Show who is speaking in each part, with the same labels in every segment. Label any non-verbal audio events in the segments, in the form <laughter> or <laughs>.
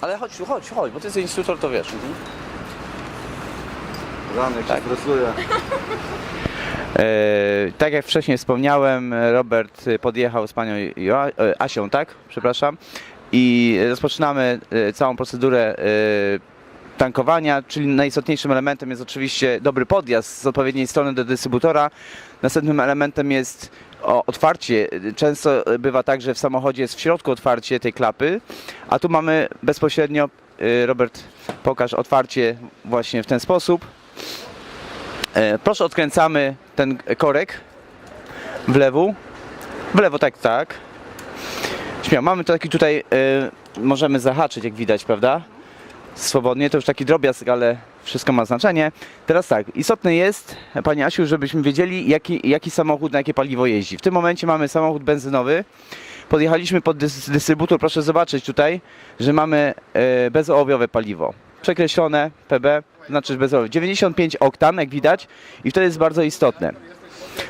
Speaker 1: Ale chodź, chodź, chodź, bo ty jesteś instruktor, to wiesz. Mhm. Tak.
Speaker 2: się stresuje. <laughs>
Speaker 1: E, tak jak wcześniej wspomniałem, Robert podjechał z panią Joa, e, Asią, tak? Przepraszam. I rozpoczynamy e, całą procedurę e, tankowania, czyli najistotniejszym elementem jest oczywiście dobry podjazd z odpowiedniej strony do dystrybutora. Następnym elementem jest otwarcie. Często bywa tak, że w samochodzie jest w środku otwarcie tej klapy, a tu mamy bezpośrednio, e, Robert, pokaż otwarcie właśnie w ten sposób. E, Proszę odkręcamy ten korek w lewo. W lewo, tak, tak. Śmiało. Mamy taki tutaj, e, możemy zahaczyć, jak widać, prawda? Swobodnie, to już taki drobiazg, ale wszystko ma znaczenie. Teraz tak, istotne jest, Pani Asiu, żebyśmy wiedzieli, jaki, jaki samochód na jakie paliwo jeździ. W tym momencie mamy samochód benzynowy. Podjechaliśmy pod dys- dystrybutor, proszę zobaczyć tutaj, że mamy e, bezołowiowe paliwo. Przekreślone PB, znaczy bezołowiowe. 95 oktan, jak widać, i to jest bardzo istotne.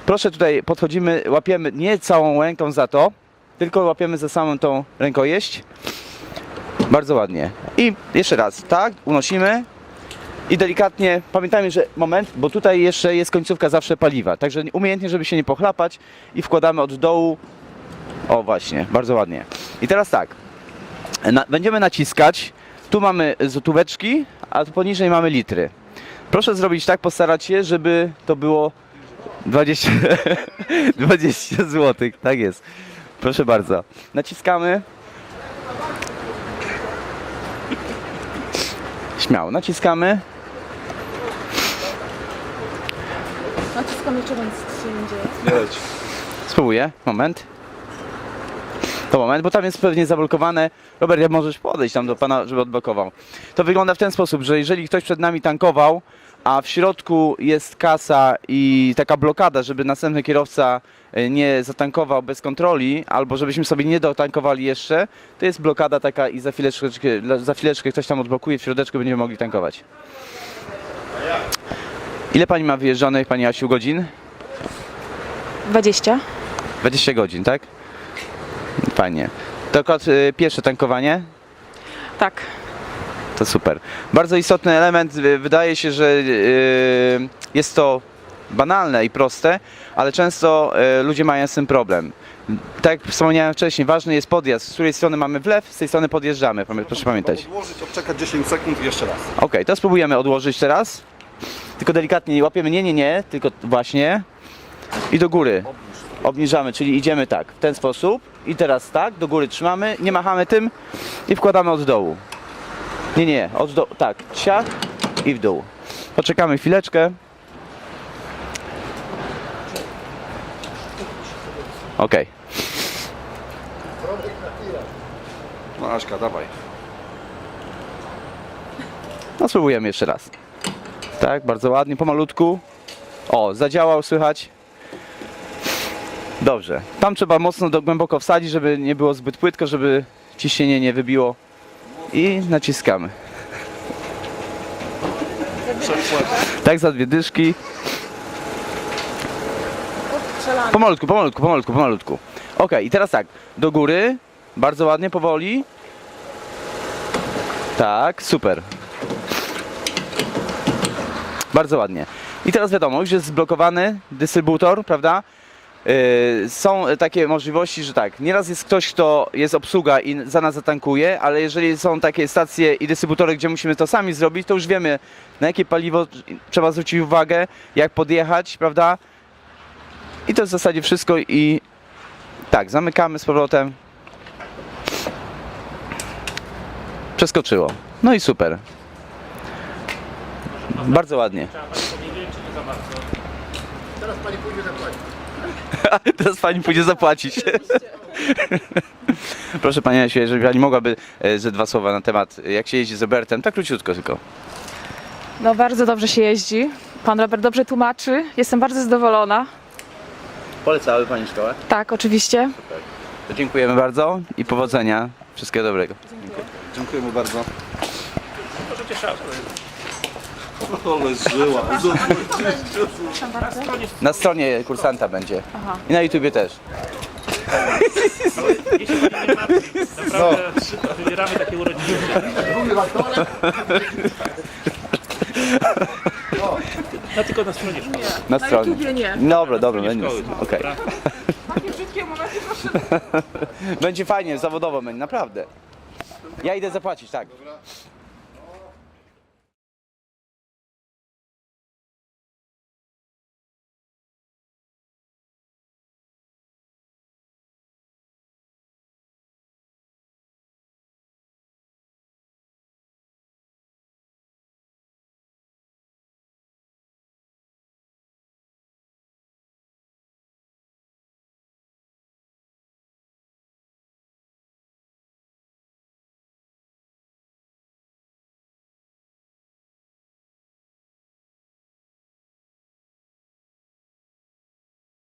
Speaker 1: Proszę tutaj, podchodzimy, łapiemy nie całą ręką za to, tylko łapiemy za samą tą rękojeść. Bardzo ładnie. I jeszcze raz, tak, unosimy i delikatnie, pamiętajmy, że moment, bo tutaj jeszcze jest końcówka zawsze paliwa, także umiejętnie, żeby się nie pochlapać i wkładamy od dołu, o właśnie, bardzo ładnie. I teraz tak, na, będziemy naciskać, tu mamy złotóweczki, a tu poniżej mamy litry. Proszę zrobić tak, postarać się, żeby to było 20, 20 zł, tak jest. Proszę bardzo. Naciskamy. Śmiało, naciskamy.
Speaker 3: Naciskam jeszcze raz, co się nie dzieje.
Speaker 2: Jedź.
Speaker 1: Spróbuję, moment. To moment, bo tam jest pewnie zablokowane. Robert, jak możesz podejść tam do pana, żeby odblokował. To wygląda w ten sposób, że jeżeli ktoś przed nami tankował, a w środku jest kasa i taka blokada, żeby następny kierowca e, nie zatankował bez kontroli, albo żebyśmy sobie nie dotankowali jeszcze, to jest blokada taka i za chwileczkę, za chwileczkę ktoś tam odblokuje, w środeczku będziemy mogli tankować. Ile pani ma wyjeżdżonych, pani Asiu, godzin?
Speaker 3: 20.
Speaker 1: 20 godzin, tak? Fajnie. To kod, y, pierwsze tankowanie?
Speaker 3: Tak.
Speaker 1: To super. Bardzo istotny element. y, Wydaje się, że y, jest to banalne i proste, ale często y, ludzie mają z tym problem. Tak jak wspomniałem wcześniej, ważny jest podjazd. Z której strony mamy wlew, z tej strony podjeżdżamy. Proszę pamiętać.
Speaker 2: Odłożyć, odczekać 10 sekund i jeszcze raz.
Speaker 1: Ok, to spróbujemy odłożyć teraz. Tylko delikatnie nie łapiemy, nie, nie, nie, tylko właśnie. I do góry. Obniżamy, czyli idziemy tak, w ten sposób. I teraz tak, do góry trzymamy, nie machamy tym i wkładamy od dołu. Nie, nie, od dołu, tak, siak i w dół. Poczekamy chwileczkę. Ok,
Speaker 2: No Aśka, dawaj.
Speaker 1: no spróbujemy jeszcze raz. Tak, bardzo ładnie, pomalutku. O, zadziałał, słychać. Dobrze. Tam trzeba mocno do, głęboko wsadzić, żeby nie było zbyt płytko, żeby ciśnienie nie wybiło. I naciskamy. Tak, za dwie dyszki. Pomalutku, pomalutku, pomalutku, pomalutku. Ok, i teraz tak, do góry, bardzo ładnie, powoli. Tak, super. Bardzo ładnie. I teraz wiadomo, już jest zblokowany dystrybutor, prawda? Yy, są takie możliwości, że tak, nieraz jest ktoś, kto jest obsługa i za nas zatankuje, ale jeżeli są takie stacje i dystrybutory, gdzie musimy to sami zrobić, to już wiemy, na jakie paliwo trzeba zwrócić uwagę, jak podjechać, prawda? I to jest w zasadzie wszystko i tak, zamykamy z powrotem. Przeskoczyło. No i super. Bardzo ładnie. Teraz pani pójdzie zapłacić. <laughs> <laughs> Proszę pani Asiu, jeżeli pani mogłaby e, ze dwa słowa na temat, e, jak się jeździ z Robertem, tak króciutko tylko.
Speaker 3: No bardzo dobrze się jeździ. Pan Robert dobrze tłumaczy. Jestem bardzo zadowolona.
Speaker 1: Polecały pani szkołę.
Speaker 3: Tak, oczywiście.
Speaker 1: To dziękujemy bardzo i powodzenia. Wszystkiego dobrego.
Speaker 2: Dziękujemy bardzo. Ale <laughs> żyła.
Speaker 1: Na stronie kursanta będzie.
Speaker 3: Aha.
Speaker 1: I na YouTubie też.
Speaker 4: Naprawdę wybieramy takie urodziny. No tylko na stronie szkoły.
Speaker 1: Na stronie.
Speaker 3: YouTubie nie.
Speaker 1: Dobra, dobra, będzie.
Speaker 4: szkoły,
Speaker 1: Okej.
Speaker 4: dobra?
Speaker 3: Takie brzydkie momenty, proszę. <laughs>
Speaker 1: Będzie fajnie, zawodowo będzie, naprawdę. Ja idę zapłacić, tak.